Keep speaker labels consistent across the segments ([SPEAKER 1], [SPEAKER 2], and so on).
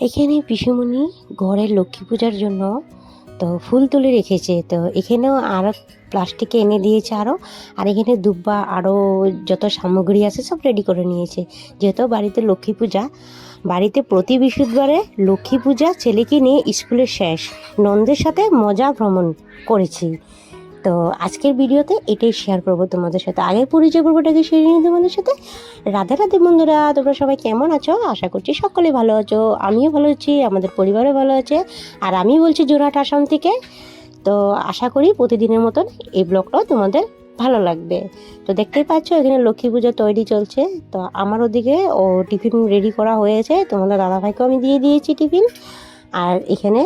[SPEAKER 1] এখানে পিসুমণি ঘরের লক্ষ্মী পূজার জন্য তো ফুল তুলে রেখেছে। তো এখানেও আরও প্লাস্টিকে এনে দিয়েছে আরও আর এখানে দুব্বা আরও যত সামগ্রী আছে সব রেডি করে নিয়েছে। যেহেতু বাড়িতে লক্ষ্মী পূজা, বাড়িতে প্রতি বৃহস্পতিবারে লক্ষ্মী পূজা ছেলেকে নিয়ে স্কুলের শেষ। নন্দের সাথে মজা ভ্রমণ করেছি। তো আজকের ভিডিওতে এটাই শেয়ার করব তোমাদের সাথে। আগে পরিচয় পর্বটাকে সেরে নিই তোমাদের সাথে। রাধে রাধে বন্ধুরা, তোমরা সবাই কেমন আছো? আশা করছি সকলে ভালো আছো, আমিও ভালো আছি, আমাদের পরিবারও ভালো আছে, আর আমি বলছি জোরহাট আসাম থেকে। তো আশা করি প্রতিদিনের মতন এই ব্লগটাও তোমাদের ভালো লাগবে। তো দেখতেই পাচ্ছ, এখানে লক্ষ্মী পুজো তৈরি চলছে। তো আমার ওদিকে ও টিফিন রেডি করা হয়েছে। তোমাদের দাদাভাইকেও আমি দিয়ে দিয়েছি টিফিন। আর এখানে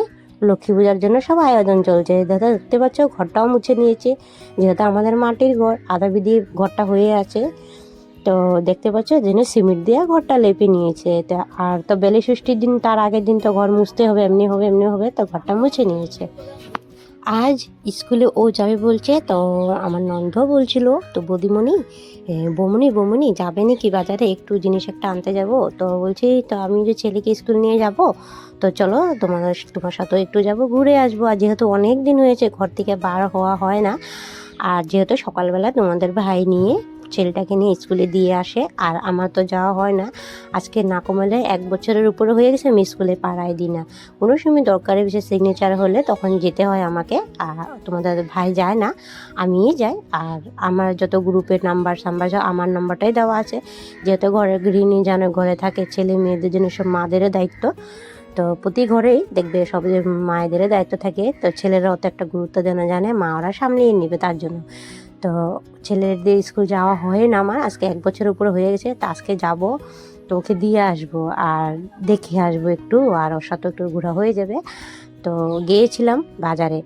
[SPEAKER 1] লক্ষ্মী পূজার জন্য সব আয়োজন চলছে। দাদা দেখতে পাচ্ছ, ঘরটাও মুছে নিয়েছে। যেহেতু আমাদের মাটির ঘর আদা বিধি ঘরটা হয়ে আছে। তো দেখতে পাচ্ছ, যেন সিমেন্ট দিয়ে ঘরটা লেপে নিয়েছে। তা আর তো বেলে ষষ্ঠীর দিন, তার আগের দিন তো ঘর মুছতে হবে, এমনি হবে এমনি হবে, তো ঘরটা মুছে নিয়েছে। আজ স্কুলে ও যাবে বলছে, তো আমার নন্দ বলছিল, তো বদিমণি বমনি বমনি যাবে নাকি বাজারে? একটু জিনিস একটা আনতে যাব? তো বলছি, তো আমি যে ছেলেকে স্কুল নিয়ে যাব, তো চলো তোমার তোমার সাথেও একটু যাব, ঘুরে আসব। আর যেহেতু অনেক দিন হয়েছে, ঘর থেকে বার হওয়া হয় না, আর যেহেতু সকালবেলা তোমাদের ভাই নিয়ে ছেলেটাকে নিয়ে স্কুলে দিয়ে আসে, আর আমার তো যাওয়া হয় না। আজকে না কমালে এক বছরের উপরে হয়ে গেছে, আমি স্কুলে পাড়ায় দিই না। কোনো সময় দরকারে বিশেষ সিগনেচার হলে তখন যেতে হয় আমাকে, আর তোমাদের ভাই যায় না, আমিই যাই। আর আমার যত গ্রুপের নাম্বার সাম্বার সব আমার নাম্বারটাই দেওয়া আছে। যেহেতু ঘরের গৃহিণী জানো ঘরে থাকে, ছেলে মেয়েদের জন্য সব মাদেরও দায়িত্ব। তো প্রতি ঘরেই দেখবে সব যে মায়েদেরও দায়িত্ব থাকে, তো ছেলেরা অত একটা গুরুত্ব না, জানে মা ওরা সামলিয়ে নেবে তার জন্য। তো ছেলেদের স্কুল যাওয়া হয় না আমার, আজকে এক বছর উপরে হয়ে গেছে, তো আজকে যাব, তো ওকে দিয়ে আসব আর দেখে আসব একটু, আর ওর সাথে একটু ঘোরা হয়ে যাবে। তো গিয়েছিলাম বাজারে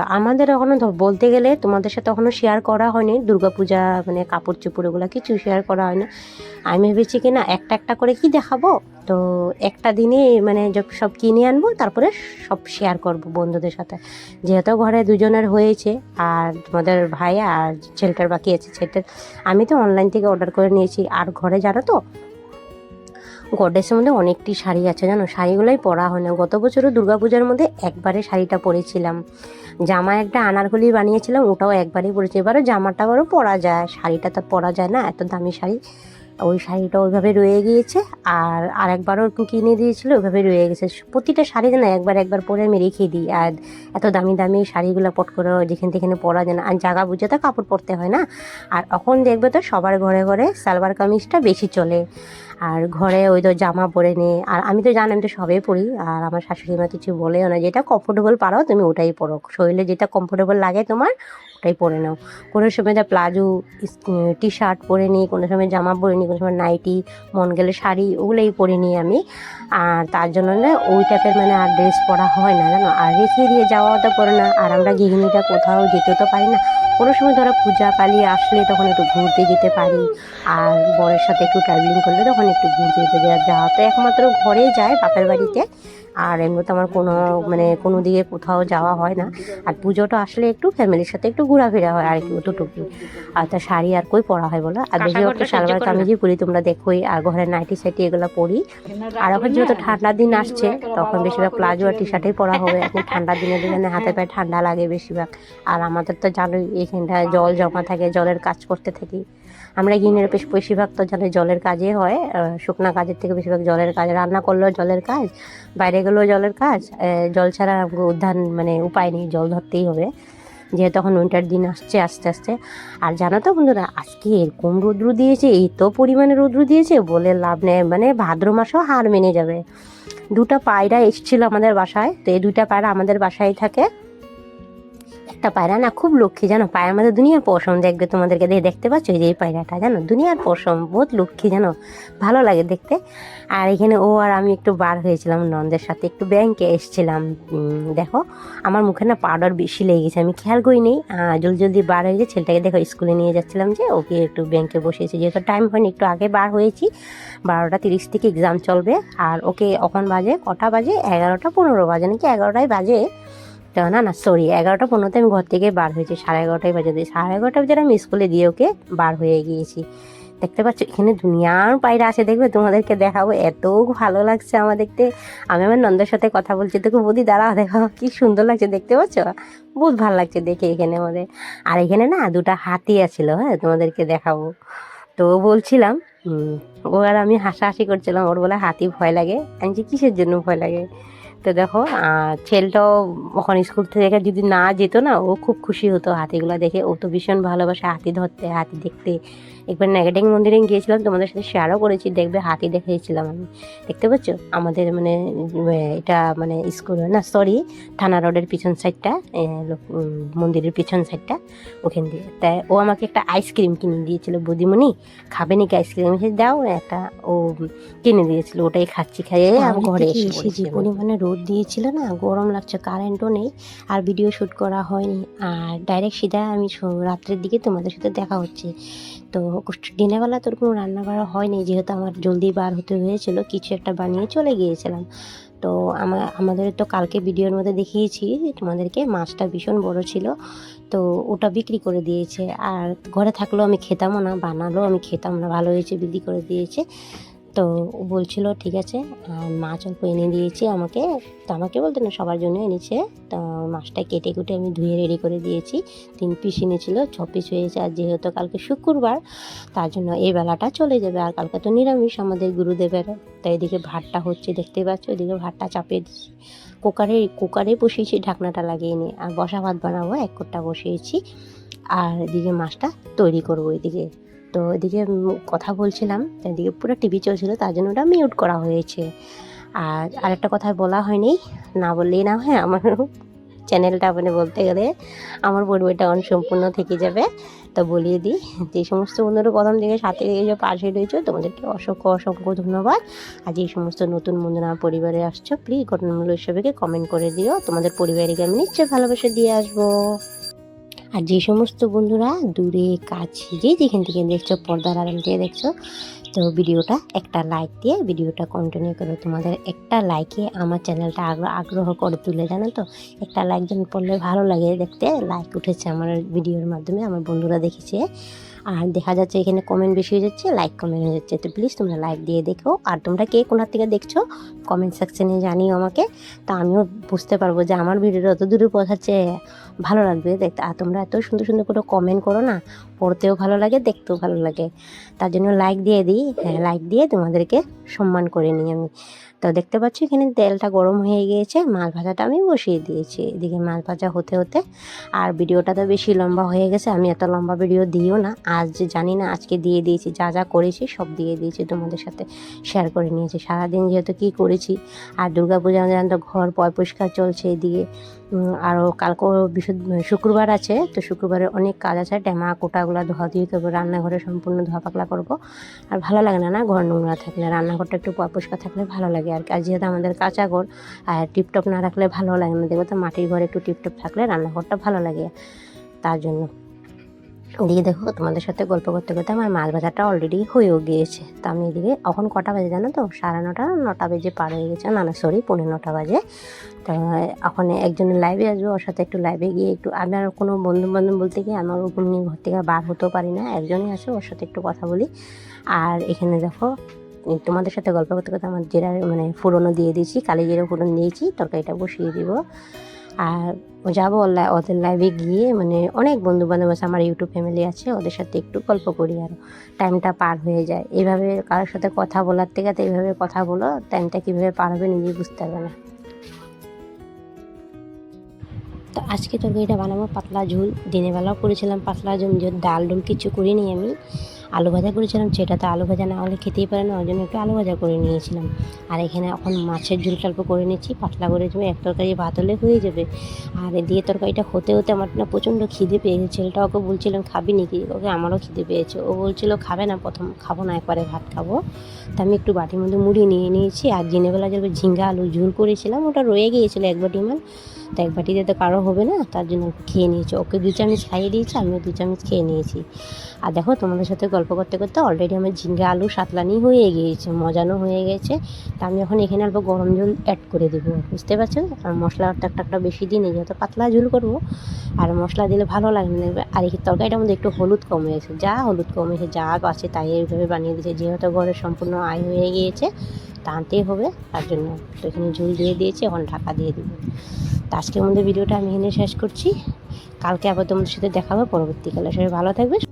[SPEAKER 1] তো আমাদের এখনও বলতে গেলে তোমাদের সাথে এখনও শেয়ার করা হয়নি। দুর্গাপূজা মানে কাপড় চোপড় এগুলো কিছু শেয়ার করা হয় না আমি ভেবেছি কি না, একটা একটা করে কি দেখাবো? তো একটা দিনে মানে সব কিনে আনব, তারপরে সব শেয়ার করব বন্ধুদের সাথে। যেহেতু ঘরে দুজনের হয়েছে, আর তোমাদের ভাই আর ছেলেটার বাকি আছে, ছেলেটার আমি তো অনলাইন থেকে অর্ডার করে নিয়েছি। আর ঘরে জানো তো গডেসের মধ্যে অনেকটি শাড়ি আছে, জানো? শাড়িগুলোই পরা হয় না। গত বছরও দুর্গাপূজার মধ্যে একবারে শাড়িটা পরেছিলাম। জামা একটা আনারকলি বানিয়েছিলাম, ওটাও একবারেই পরেছি। এবারও জামাটা আবারও পরা যায়। শাড়িটা তো পরা যায় না, এত দামি শাড়ি। ওই শাড়িটা ওইভাবে রয়ে গিয়েছে, আর আরেকবারও কিনে দিয়েছিল, ওইভাবে রয়ে গেছে। প্রতিটা শাড়ি যেন একবার একবার পরে আমি রেখে দিই, আর এত দামি দামি শাড়িগুলো পট করে যেখানে তেখানে পরা যায় না। আর জায়গা বুঝে তো কাপড় পরতে হয় না। আর এখন দেখবে তো সবার ঘরে ঘরে সালোয়ার কামিজটা বেশি চলে। আর ঘরে ওই তো জামা পরে নে আর আমি তো জানি আমি তো সবই পরি আর আমার শাশুড়ি মা কিছু বলেও না, যেটা কমফোর্টেবল পারো তুমি ওটাই পরো। শরীরে যেটা কমফোর্টেবল লাগে তোমার, ওটাই পরে নাও। কোনো সময় যা প্লাজো টি শার্ট পরে নিই, কোনো সময় জামা পরে নিই, কোনো সময় নাইটি, মন গেলে শাড়ি, ওগুলোই পরে নিই আমি। আর তার জন্য না ওই টাইপের মানে আর ড্রেস পরা হয় না, জানো? আর রেখে দিয়ে যাওয়া তো পরে না, আর আমরা গৃহিণীটা কোথাও যেতে তো পারি না। কোনো সময় ধরো পূজা পালিয়ে আসলে তখন একটু ঘুরতে যেতে পারি, আর বরের সাথে একটু ট্রাভেলিং করলে তখন একটু ঘুরতে যেতে যাওয়া তো একমাত্র ঘরে যায় বাপের বাড়িতে। আর এমনি তো আমার কোনো মানে কোনো দিকে কোথাও যাওয়া হয় না। আর পুজোটা আসলে একটু ফ্যামিলির সাথে একটু ঘোরাফেরা হয় আর কি অতটুকু আর তা শাড়ি আর কই পরা হয় বলো? আর বেশি একটা সালোয়ার কামিজই পরি তোমরা দেখোই। আর ঘরে নাইটি সাইটি এগুলো পরি। আর এখন যেহেতু ঠান্ডার দিন আসছে তখন বেশিরভাগ প্লাজো আর টি শার্টেই পরা হবে। এখন ঠান্ডার দিনে দিনে হাতে পায়ে ঠান্ডা লাগে বেশিরভাগ। আর আমাদের তো জানোই এখানটায় জল জমা থাকে জলের কাজ করতে থাকি। আমরা গিনের বেশ বেশিরভাগ তো জানি জলের কাজে হয় শুকনা কাজের থেকে বেশিরভাগ জলের কাজ, রান্না করলেও জলের কাজ, বাইরে গেলেও জলের কাজ জল ছাড়া উদ্ধার মানে উপায় নেই, জল ধরতেই হবে। যেহেতু তখন উইন্টার দিন আসছে আস্তে আস্তে। আর জানো তো বন্ধুরা, আজকে এরকম রৌদ্র দিয়েছে এই তো পরিমাণে রৌদ্র দিয়েছে, বলে লাভ নেই মানে ভাদ্র মাসও হার মেনে যাবে। দুটো পায়রা এসেছিল আমাদের বাসায়, তো এই দুইটা পায়রা আমাদের বাসায় থাকে। একটা পায়রা না খুব লক্ষ্মী, জানো? পায়রা আমাদের দুনিয়ার পশম দেখবে তোমাদেরকে দেখে দেখতে পাচ্ছ যে এই পায়রাটা, জানো? দুনিয়ার পশম, বহুত লক্ষ্মী, জানো? ভালো লাগে দেখতে। আর এখানে ও আর আমি একটু বার হয়েছিলাম নন্দের সাথে, একটু ব্যাংকে এসেছিলাম। দেখো, আমার মুখে না পাউডার বেশি লেগে গেছে, আমি খেয়াল করি নেই। জলদি জলদি বার হয়ে গেছে ছেলেটাকে দেখো, স্কুলে নিয়ে যাচ্ছিলাম যে, ওকে একটু ব্যাংকে বসিয়েছি। যেহেতু টাইম হয়নি, একটু আগে বার হয়েছি। বারোটা তিরিশ থেকে এক্সাম চলবে। আর ওকে, এখন বাজে কটা বাজে? এগারোটা পনেরো বাজে, নাকি এগারোটায় বাজে? তো না না সরি এগারোটা পনেরোতে আমি ঘর থেকে বার হয়েছি, সাড়ে এগারোটায় বাজে দিয়ে সাড়ে এগারোটা বাজে আমি স্কুলে দিয়ে ওকে বার হয়ে গিয়েছি। দেখতে পাচ্ছ, এখানে দুনিয়ার পায়রা আছে, দেখবে? তোমাদেরকে দেখাবো, এত ভালো লাগছে আমার দেখতে। আমি আমার নন্দের সাথে কথা বলছি তোকে বৌদি দাঁড়াও দেখো, কি সুন্দর লাগছে, দেখতে পাচ্ছ? বহুত ভালো লাগছে দেখে এখানে আমাদের। আর এখানে না, দুটা হাতি আছিল হ্যাঁ তোমাদেরকে দেখাবো। তো বলছিলাম ও আর আমি হাসাহাসি করছিলাম, ওর বলে হাতি ভয় লাগে। আমি যে কিসের জন্য ভয় লাগে? তো দেখো। ছেলেটাও ওখানে স্কুল থেকে যদি না যেত না, ও খুব খুশি হতো হাতিগুলো দেখে। ও তো ভীষণ ভালোবাসে হাতি ধরতে, হাতি দেখতে। একবার নেগেটিং মন্দিরে গিয়েছিলাম তোমাদের সাথে শেয়ারও করেছি দেখবে হাতি দেখেছিলাম আমি। দেখতে পাচ্ছ? আমাদের মানে এটা মানে স্কুল না সরি থানা রোডের পিছন সাইডটা মন্দিরের পিছন সাইডটা ওখান দিয়ে। তাই ও আমাকে একটা আইসক্রিম কিনে দিয়েছিল বুদিমণি খাবে নাকি আইসক্রিম বলছি, দাও একটা। ও কিনে দিয়েছিল ওটাই খাচ্ছি খাইয়ে আমি ঘরে এসে
[SPEAKER 2] এসে যে
[SPEAKER 1] পরিমাণে রোদ দিয়েছিল না? গরম লাগছে কারেন্টও নেই আর ভিডিও শ্যুট করা হয়নি। আর ডাইরেক্ট সিধা আমি রাত্রের দিকে তোমাদের সাথে দেখা হচ্ছে। তো দিনের বেলা তোর কোনো রান্না করা হয়নি, যেহেতু আমার জলদি বার হতে হয়েছিল, কিছু একটা বানিয়ে চলে গিয়েছিলাম। তো আমার আমাদের তো কালকে ভিডিওর মধ্যে দেখিয়েছি তোমাদেরকে মাছটা ভীষণ বড় ছিল, তো ওটা বিক্রি করে দিয়েছে। আর ঘরে থাকলেও আমি খেতামও না, বানালেও আমি খেতাম না, ভালো হয়েছে, বিক্রি করে দিয়েছে। তো বলছিল, ঠিক আছে আর মাছ অল্প এনে দিয়েছি আমাকে। তো আমাকে বলতে না, সবার জন্য এনেছে। তো মাছটা কেটে কুটে আমি ধুয়ে রেডি করে দিয়েছি। তিন পিস এনেছিল, ছ পিস হয়েছে। আর যেহেতু কালকে শুক্রবার, তার জন্য এই বেলাটা চলে যাবে। আর কালকে তো নিরামিষ আমাদের গুরুদেবের। তাই এদিকে ভাতটা হচ্ছে, দেখতে পাচ্ছ? এদিকে ভাতটা চাপিয়ে দিচ্ছি কুকারে কুকারে বসিয়েছি, ঢাকনাটা লাগিয়ে নিয়ে। আর বসা ভাত বানাবো, এক কোটটা বসিয়েছি। আর এদিকে মাছটা তৈরি করব এদিকে। তো এদিকে কথা বলছিলাম, এদিকে পুরো টিভি চলছিল, তার জন্য ওটা মিউট করা হয়েছে। আর আরেকটা কথা বলা হয়নি, না বললেই না হয়, আমার চ্যানেলটা মানে বলতে গেলে আমার পরিবারটা অনসম্পূর্ণ থেকে যাবে। তো বলিয়ে দিই, যে সমস্ত বন্ধুরা প্রথম থেকে সাথে যে পাশে রয়েছে, তোমাদেরকে অসংখ্য অসংখ্য ধন্যবাদ। আর যে সমস্ত নতুন বন্ধুরা পরিবারে আসছো প্লিজ ঘটনামূলক হিসেবে কমেন্ট করে দিও। তোমাদের পরিবারকে আমি নিশ্চয়ই ভালোবাসা দিয়ে আসব। আর যে সমস্ত বন্ধুরা দূরে, কাছে, যে যেখান থেকে দেখছ, পর্দার আড়াল দিয়ে দেখছ, তো ভিডিওটা একটা লাইক দিয়ে ভিডিওটা কন্টিনিউ করো। তোমাদের একটা লাইকে আমার চ্যানেলটা আগ্রহ আগ্রহ করে তুলে, জানো তো? একটা লাইক যেন পড়লে ভালো লাগে দেখতে। লাইক উঠেছে আমার ভিডিওর মাধ্যমে, আমার বন্ধুরা দেখেছে। আর দেখা যাচ্ছে এখানে কমেন্ট বেশি হয়ে যাচ্ছে লাইক কমেন্ট হয়ে যাচ্ছে। তো প্লিজ তোমরা লাইক দিয়ে দেখো। আর তোমরা কে কোনার থেকে দেখছ কমেন্ট সেকশানে জানিও আমাকে। তা আমিও বুঝতে পারব যে আমার ভিডিওটা অত দূরে পৌঁছাচ্ছে। ভালো লাগবে। দেখতে, আর তোমরা এত সুন্দর সুন্দর করে কমেন্ট করো না, পড়তেও ভালো লাগে, দেখতেও ভালো লাগে। তার জন্য লাইক দিয়ে দিই। হ্যাঁ লাইক দিয়ে তোমাদেরকে সম্মান করে নিই আমি। তো দেখতে পাচ্ছ এখানে তেলটা গরম হয়ে গিয়েছে, মাছ ভাজাটা আমি বসিয়ে দিয়েছি। এদিকে মাছ ভাজা হতে হতে, আর ভিডিওটা তো বেশি লম্বা হয়ে গেছে, আমি এত লম্বা ভিডিও দিও না। আজ জানি না, আজকে দিয়ে দিয়েছি, যা যা করেছি সব দিয়ে দিয়েছি তোমাদের সাথে শেয়ার করে নিয়েছি। সারাদিন যেহেতু কী করেছি, আর দুর্গাপূজা পূজা তো ঘর পয় পরিষ্কার চলছে এদিকে। আরও কালকে বিশুদ্ধ শুক্রবার আছে, তো শুক্রবারে অনেক কাজ আছে, ডেমা, কোটাগুলো ধোয়া দিয়ে করব রান্নাঘরে সম্পূর্ণ ধোয়া পাকলা করব। আর ভালো লাগে না না? ঘর নোংরা থাকলে, রান্নাঘরটা একটু পরিষ্কার থাকলে ভালো লাগে আর আর যেহেতু আমাদের কাঁচা ঘর, আর টিপটপ না রাখলে ভালো লাগে না। দেখব তো মাটির ঘরে একটু টিপটপ থাকলে রান্নাঘরটা ভালো লাগে, তার জন্য। এদিকে দেখো, তোমাদের সাথে গল্প করতে করতে আমার মাছ ভাজাটা অলরেডি হয়েও গিয়েছে। তো আমি এদিকে, এখন কটা বাজে জানো তো? সাড়ে নটা নটা বেজে পার হয়ে গেছে। না না সরি পৌনে নটা বাজে। তো এখন একজনের লাইভে আসবে, ওর সাথে একটু লাইভে গিয়ে একটু, আমি আর কোনো বন্ধু বান্ধব বলতে গিয়ে আমার ওরকম নিয়ে ঘর থেকে বার হতেও পারি না। একজনই আসে ওর সাথে একটু কথা বলি। আর এখানে দেখো তোমাদের সাথে গল্প করতে করতে আমার জেরা মানে ফুরনো দিয়ে দিয়েছি কালি জিরে ফুরন দিয়েছি, তরকারিটা বসিয়ে দিব। আর যাব ওদের লাইভে গিয়ে মানে অনেক বন্ধু বান্ধব আছে, আমার ইউটিউব ফ্যামিলি আছে, ওদের সাথে একটু গল্প করি আর টাইমটা পার হয়ে যায়। এইভাবে কারোর সাথে কথা বলার থেকে তো এইভাবে কথা বলো টাইমটা কীভাবে পার হবে নিজেই বুঝতে পারবে না। তো আজকে তরকারিটা বানাবো পাতলা ঝোল। দিনের বেলাও করেছিলাম পাতলা ঝোল ডাল ডুল কিছু করিনি আমি। আলু ভাজা করেছিলাম সেটা তো আলু ভাজা না হলে খেতেই পারে না, ওই জন্য একটু আলু ভাজা করে নিয়েছিলাম। আর এখানে এখন মাছের ঝোল অল্প করে নিচ্ছি, পাতলা করে যাবে এক তরকারি ভাত হলে হয়ে যাবে। আর দিয়ে তরকারিটা হতে হতে আমার না প্রচণ্ড খিদে পেয়েছে, ছেলেটা ওকে বলছিলাম, খাবি নাকি? ওকে আমারও খিদে পেয়েছে। ও বলছিল, খাবে না, প্রথম খাব, না একবারে ভাত খাব। তা আমি একটু বাটির মধ্যে মুড়ি নিয়ে নিয়েছি, আর দিনের বেলা যেভাবে ঝিঙ্গা আলু ঝুল করেছিলাম, ওটা রয়ে গিয়েছিল এক বাটি মান তো এক বাটিতে তো কারও হবে না, তার জন্য খেয়ে নিয়েছি। ওকে দু চামচ খাইয়ে দিয়েছি, আমিও দু চামচ খেয়ে নিয়েছি। আর দেখো, তোমাদের সাথে গল্প গল্প করতে করতে অলরেডি আমার ঝিঙ্গা আলু সাতলানি হয়ে গিয়েছে, মজানো হয়ে গেছে। তা আমি এখন এখানে অল্প গরম জল অ্যাড করে দেবো, বুঝতে পারছেন? আর মশলা একটা একটা বেশি দিই নেই যেহেতু পাতলা ঝুল করব। আর মশলা দিলে ভালো লাগে না আর এই তরকারিটার মধ্যে একটু হলুদ কম হয়েছে, যা হলুদ কম হয়েছে, যা আছে তাই এইভাবে বানিয়ে দিয়েছে, যেহেতু ঘরের সম্পূর্ণ আয় হয়ে গিয়েছে টানতেই হবে, তার জন্য তো এখানে ঝুল দিয়ে দিয়েছি, এখন ঢাকা দিয়ে দেবো। তো আজকের মধ্যে ভিডিওটা আমি এখানে শেষ করছি। কালকে আবার তোমাদের সাথে দেখাবো পরবর্তীকালে সবাই ভালো থাকবে